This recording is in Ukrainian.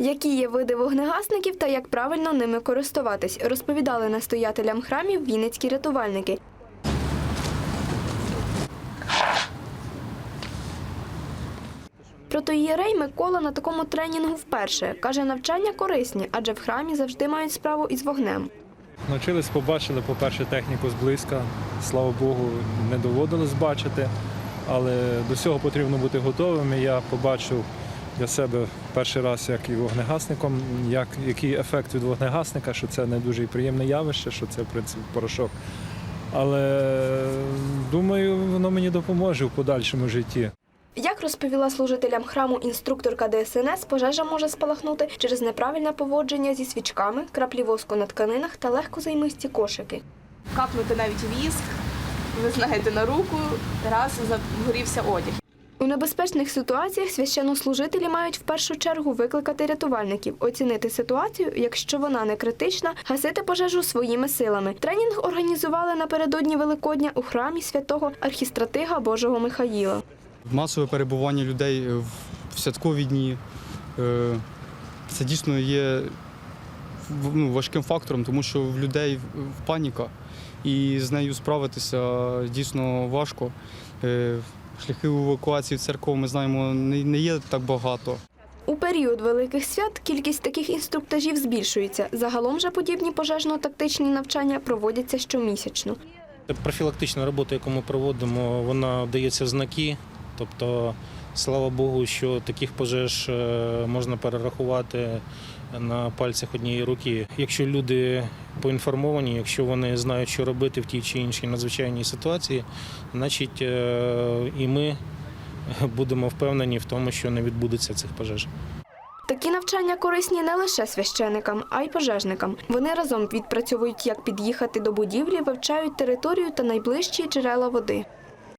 Які є види вогнегасників та як правильно ними користуватись, розповідали настоятелям храмів вінницькі рятувальники. Протоїєрей Микола на такому тренінгу вперше. Каже, навчання корисні, адже в храмі завжди мають справу із вогнем. Навчились, побачили, по-перше, техніку зблизька. Слава Богу, не доводилось бачити, але до цього потрібно бути готовим. Я побачив для себе перший раз, як і вогнегасником, як, який ефект від вогнегасника, що це не дуже і приємне явище, що це в принципі порошок. Але думаю, воно мені допоможе в подальшому житті. Як розповіла служителям храму інструкторка ДСНС, пожежа може спалахнути через неправильне поводження зі свічками, краплі воску на тканинах та легкозаймисті кошики. капнути навіть віск, ви знаєте, на руку, раз загорівся одяг. У небезпечних ситуаціях священнослужителі мають в першу чергу викликати рятувальників, оцінити ситуацію, якщо вона не критична, гасити пожежу своїми силами. Тренінг організували напередодні Великодня у храмі святого архістратига Божого Михаїла. Масове перебування людей в святкові дні. е, Це дійсно є ну, важким фактором, тому що в людей паніка, і з нею справитися дійсно важко. Шляхи евакуації в церков ми знаємо не не є так багато. У період великих свят кількість таких інструктажів збільшується. Загалом же подібні пожежно-тактичні навчання проводяться щомісячно. Профілактична робота, яку ми проводимо, вона дається в знаки. Тобто, слава Богу, що таких пожеж е, можна перерахувати на пальцях однієї руки. Якщо люди поінформовані, якщо вони знають, що робити в тій чи іншій надзвичайній ситуації, значить е, і ми будемо впевнені в тому, що не відбудеться цих пожеж. Такі навчання корисні не лише священикам, а й пожежникам. Вони разом відпрацьовують, як під'їхати до будівлі, вивчають територію та найближчі джерела води.